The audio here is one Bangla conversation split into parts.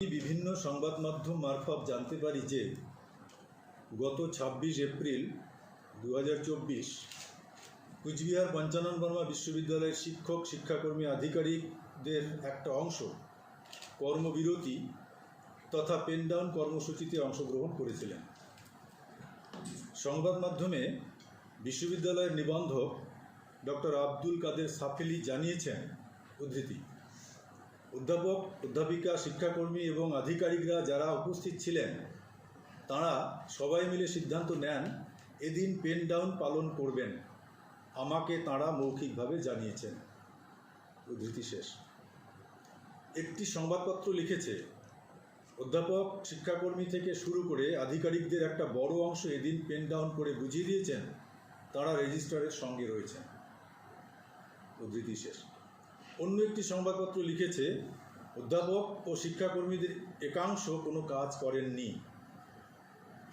বিভিন্ন সংবাদ মাধ্যম মারফত জানতে পারি যে, গত ছাব্বিশ এপ্রিল দু হাজার চব্বিশ কুচবিহার পঞ্চানন বর্মা বিশ্ববিদ্যালয়ের শিক্ষক, শিক্ষাকর্মী, আধিকারিকদের একটা অংশ কর্মবিরতি তথা পেন ডাউন কর্মসূচিতে অংশগ্রহণ করেছিলেন। সংবাদ মাধ্যমে বিশ্ববিদ্যালয়ের নিবন্ধক ডক্টর আব্দুল কাদের সাফেলি জানিয়েছেন উদ্ধৃতি। অধ্যাপক, অধ্যাপিকা, শিক্ষাকর্মী এবং আধিকারিকরা যারা উপস্থিত ছিলেন, তারা সবাই মিলে সিদ্ধান্ত নেন, এদিন পেন ডাউন পালন করবেন। আমাকে তাঁরা মৌখিকভাবে জানিয়েছেন। উদ্ধৃতি শেষ। একটি সংবাদপত্র লিখেছে, অধ্যাপক, শিক্ষাকর্মী থেকে শুরু করে আধিকারিকদের একটা বড় অংশ এদিন পেন ডাউন করে বুঝিয়ে দিয়েছেন, তারা রেজিস্ট্রারের সঙ্গে রয়েছেন। উদ্ধৃতি শেষ। অন্য একটি সংবাদপত্র লিখেছে, অধ্যাপক ও শিক্ষাকর্মীদের একাংশ কোনো কাজ করেননি।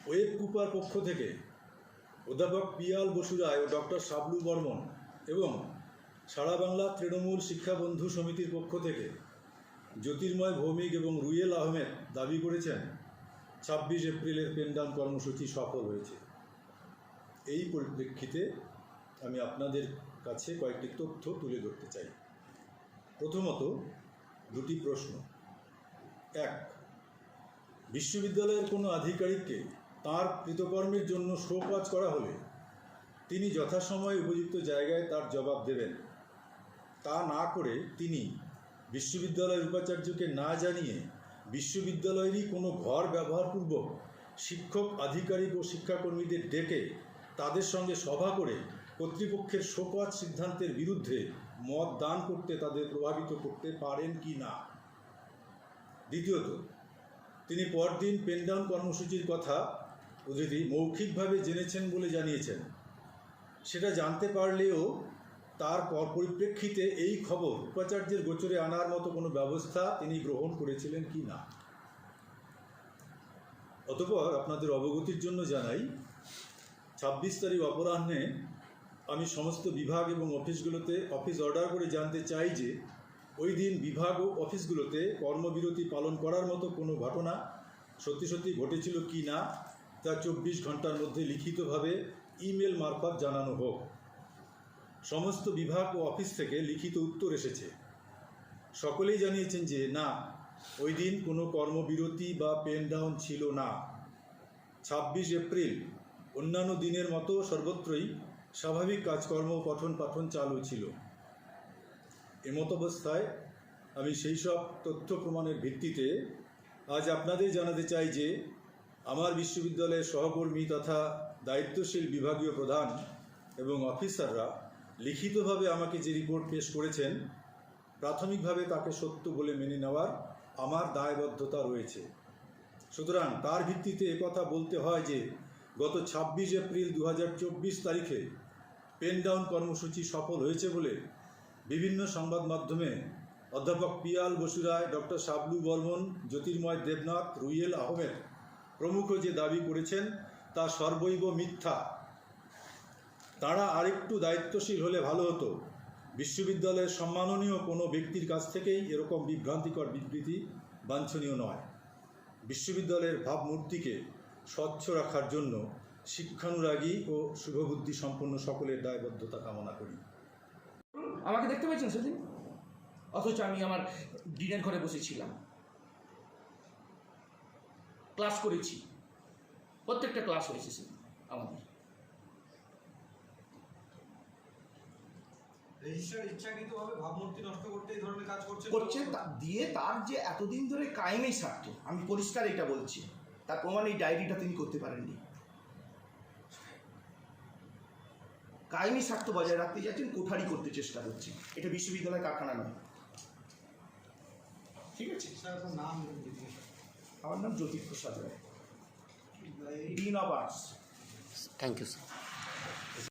ওয়েব কুপার পক্ষ থেকে অধ্যাপক পিয়াল বসু রায় ও ডক্টর শাবলু বর্মন এবং সারা বাংলা তৃণমূল শিক্ষা বন্ধু সমিতির পক্ষ থেকে জ্যোতির্ময় ভৌমিক এবং রুয়েল আহমেদ দাবি করেছেন, ছাব্বিশ এপ্রিলের পেনডাউন কর্মসূচি সফল হয়েছে। এই পরিপ্রেক্ষিতে আমি আপনাদের কাছে কয়েকটি তথ্য তুলে ধরতে চাই। প্রথমত দুটি প্রশ্ন। এক, বিশ্ববিদ্যালয়ের কোনো আধিকারিককে তার কৃতকর্মের জন্য শোকাজ করা হলে তিনি যথাসময়ে উপযুক্ত জায়গায় তার জবাব দেবেন। তা না করে তিনি বিশ্ববিদ্যালয়ের উপাচার্যকে না জানিয়ে বিশ্ববিদ্যালয়েরই কোনো ঘর ব্যবহারপূর্বক শিক্ষক, আধিকারিক ও শিক্ষাকর্মীদের ডেকে তাদের সঙ্গে সভা করে কর্তৃপক্ষের শোকজ সিদ্ধান্তের বিরুদ্ধে মত দান করতে তাদের প্রভাবিত করতে পারেন কি না? দ্বিতীয়ত, তিনি পরদিন পেনডাউন কর্মসূচির কথা উদ্ধৃতি মৌখিকভাবে জেনেছেন বলে জানিয়েছেন। সেটা জানতে পারলেও তার পর পরিপ্রেক্ষিতে এই খবর উপাচার্যের গোচরে আনার মতো কোনো ব্যবস্থা তিনি গ্রহণ করেছিলেন কি না? অতপর আপনাদের অবগতির জন্য জানাই, ছাব্বিশ তারিখ অপরাহ্নে আমি সমস্ত বিভাগ এবং অফিসগুলোতে অফিস অর্ডার করে জানতে চাই যে ওই দিন বিভাগ ও অফিসগুলোতে কর্মবিরতি পালন করার মতো কোনো ঘটনা সত্যি সত্যি ঘটেছিল কি না, তা চব্বিশ ঘণ্টার মধ্যে লিখিতভাবে ইমেল মারফত জানানো হোক। সমস্ত বিভাগ ও অফিস থেকে লিখিত উত্তর এসেছে। সকলেই জানিয়েছেন যে না, ওই দিন কোনো কর্মবিরতি বা পেন ডাউন ছিল না। ছাব্বিশ এপ্রিল, অন্যান্য দিনের মতো সর্বত্রই স্বাভাবিক কাজকর্ম পঠন পাঠন চালু ছিল। এমত অবস্থায় আমি সেই সব তথ্য প্রমাণের ভিত্তিতে আজ আপনাদের জানাতে চাই যে, আমার বিশ্ববিদ্যালয়ের সহকর্মী তথা দায়িত্বশীল বিভাগীয় প্রধান এবং অফিসাররা লিখিতভাবে আমাকে যে রিপোর্ট পেশ করেছেন, প্রাথমিকভাবে তাকে সত্য বলে মেনে নেওয়ার আমার দায়বদ্ধতা রয়েছে। সুতরাং তার ভিত্তিতে একথা বলতে হয় যে, গত ছাব্বিশ এপ্রিল দু হাজার চব্বিশ তারিখে পেন ডাউন কর্মসূচি সফল হয়েছে বলে বিভিন্ন সংবাদ মাধ্যমে অধ্যাপক পিয়াল বসুরায় ডক্টর শাবলু বর্মন, জ্যোতির্ময় দেবনাথ রুইয়েল আহমেদ প্রমুখ যে দাবি করেছেন তা সর্বৈব মিথ্যা। তারা আরেকটু দায়িত্বশীল হলে ভালো হতো। বিশ্ববিদ্যালয়ের সম্মাননীয় কোনো ব্যক্তির কাছ থেকেই এরকম বিভ্রান্তিকর বিবৃতি বাঞ্ছনীয় নয়। বিশ্ববিদ্যালয়ের ভাবমূর্তিকে স্বচ্ছ রাখার জন্য শিক্ষানুরাগী ও শুভবুদ্ধি সম্পন্ন সকলের দায়বদ্ধতা কামনা করি। আমাকে দেখতে পেয়েছেন সেদিন? অথচ আমি আমার ডিনের ঘরে বসেছিলাম। ক্লাস করেছি। প্রত্যেকটা ক্লাস হয়েছে সেদিন আমাদের। রেজিস্ট্রার ইচ্ছাকৃতভাবে ভাবমূর্তি নষ্ট করতে এই ধরনের কাজ করছে? দিয়ে তার যে এতদিন ধরে কায়েমেই স্বার্থ আমি পরিষ্কার এটা বলছি। তার প্রমাণ এই ডায়েরিটা তিনি করতে পারেননি। কায়েমি স্বার্থ বজায় রাখতে যাচ্ছেন কোঠারি করতে চেষ্টা করছেন। এটা বিশ্ববিদ্যালয় কারখানা নয়। ঠিক আছে? স্যার নাম আমার নাম Jyotiprasad Roy. Dean of arts thank you sir